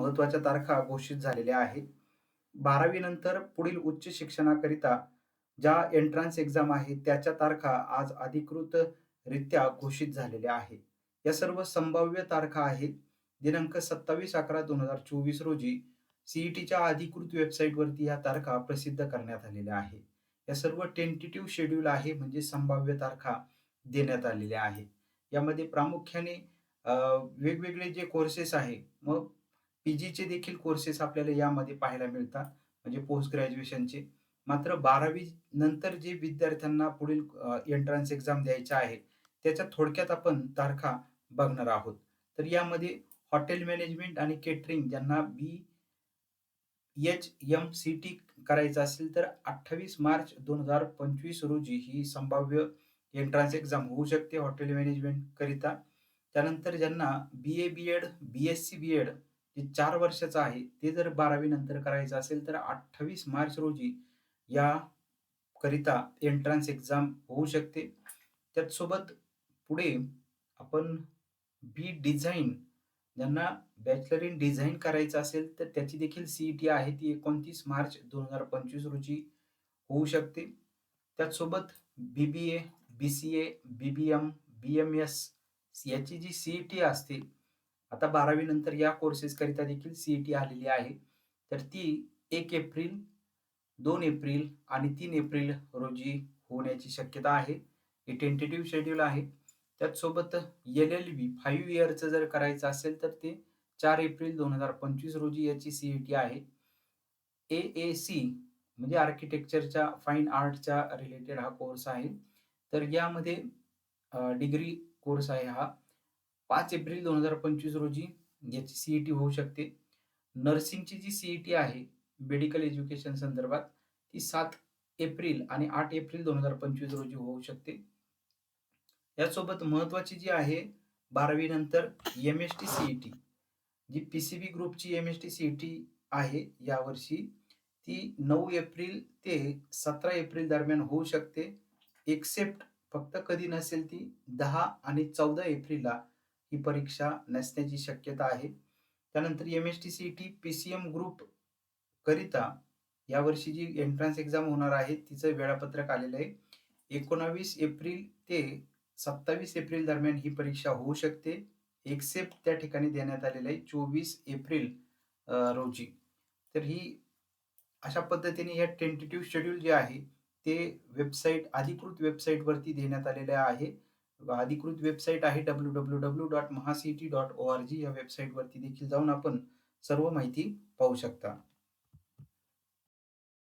महत्त्वाच्या तारखा घोषित झालेल्या आहेत. बारावी नंतर पुढील उच्च शिक्षणाकरिता ज्या एंट्रन्स एक्झाम आहे त्याच्या तारखा आज अधिकृतरित्या घोषित झालेल्या आहेत. या सर्व संभाव्य तारखा आहेत. दिनांक सत्तावीस अकरा दोन हजार चोवीस रोजी सीईटीच्या अधिकृत वेबसाईटवरती या तारखा प्रसिद्ध करण्यात आलेल्या आहे या सर्व टेंटेटिव्ह शेड्यूल आहे म्हणजे संभाव्य तारखा देण्यात आलेल्या आहेत. यामध्ये प्रामुख्याने वेगवेगळे जे कोर्सेस आहे मग पीजीचे देखील कोर्सेस आपल्याला यामध्ये पाहायला मिळतात. म्हणजे पोस्ट ग्रॅज्युएशनचे मात्र बारावी नंतर जे विद्यार्थ्यांना पुढील एंट्रन्स एक्झाम द्यायच्या आहे त्याच्या थोडक्यात आपण तारखा बघणार आहोत. तर यामध्ये हॉटेल मॅनेजमेंट आणि केटरिंग ज्यांना B H M C T करायचं असेल तर अठ्ठावीस मार्च दोन हजार पंचवीस रोजी ही संभाव्य एंट्रन्स एक्झाम होऊ शकते हॉटेल मॅनेजमेंट करिता. त्यानंतर ज्यांना B A B Ed B S C B Ed जे चार वर्षाचं आहे ते जर बारावी नंतर करायचं असेल तर अठ्ठावीस मार्च रोजी या करिता एंट्रन्स एक्झाम होऊ शकते. त्याचसोबत पुढे आपण बी डिझाईन ज्यांना बॅचलर इन डिझाईन करायचं असेल तर त्याची देखील सीईटी आहे ती एकोणतीस मार्च दोन हजार पंचवीस रोजी होऊ शकते. त्याचसोबत B B A B C A B B M B M S याची जी सीईटी असते आता बारावी नंतर या कोर्सेस करिता देखील सीईटी आलेली आहे. तर ती एक एप्रिल दोन एप्रिल आणि तीन एप्रिल रोजी होण्याची शक्यता आहे. हे टेंटेटिव्ह शेड्यूल आहे. त्याचसोबत एल एल बी फाईव्ह इयरचं जर करायचं असेल तर ते चार एप्रिल दोन हजार पंचवीस रोजी याची सीईटी आहे. ए ए सी म्हणजे आर्किटेक्चरच्या फाईन आर्टच्या रिलेटेड हा कोर्स आहे. तर यामध्ये डिग्री कोर्स आहे हा. पाच एप्रिल दोन हजार पंचवीस रोजी याची सीईटी होऊ शकते. नर्सिंगची जी सीईटी आहे मेडिकल एज्युकेशन संदर्भात ती सात एप्रिल आणि आठ एप्रिल दोन हजार पंचवीस रोजी होऊ शकते. यासोबत महत्वाची जी आहे बारावी नंतर एम एस टी सीईटी जी पी सी बी ग्रुपची एम एस टी सीईटी आहे यावर्षी ती नऊ एप्रिल ते सतरा एप्रिल दरम्यान होऊ शकते. एक्सेप्ट फक्त कधी नसेल ती दहा आणि चौदा एप्रिलला ही परीक्षा नसण्याची शक्यता आहे. त्यानंतर M S T C T P C M group करिता यावर्षी जी एंट्रन्स एक्झाम होणार आहे तिचं वेळापत्रक आलेलं आहे. एकोणावीस एप्रिल ते सत्तावीस एप्रिल दरम्यान ही परीक्षा होऊ शकते. एक्सेप्ट त्या ठिकाणी देण्यात आलेलं आहे चोवीस एप्रिल रोजी. तर ही अशा पद्धतीने हे टेंटेटिव्ह शेड्यूल जे आहे ते वेबसाईट अधिकृत वेबसाईटवरती देण्यात आलेले आहे. अधिकृत वेबसाईट आहे डब्ल्यू डब्ल्यू डब्ल्यू डॉट महासिटी डॉट ओ आर जी या वेबसाईटवरती देखील जाऊन आपण सर्व माहिती पाहू शकता.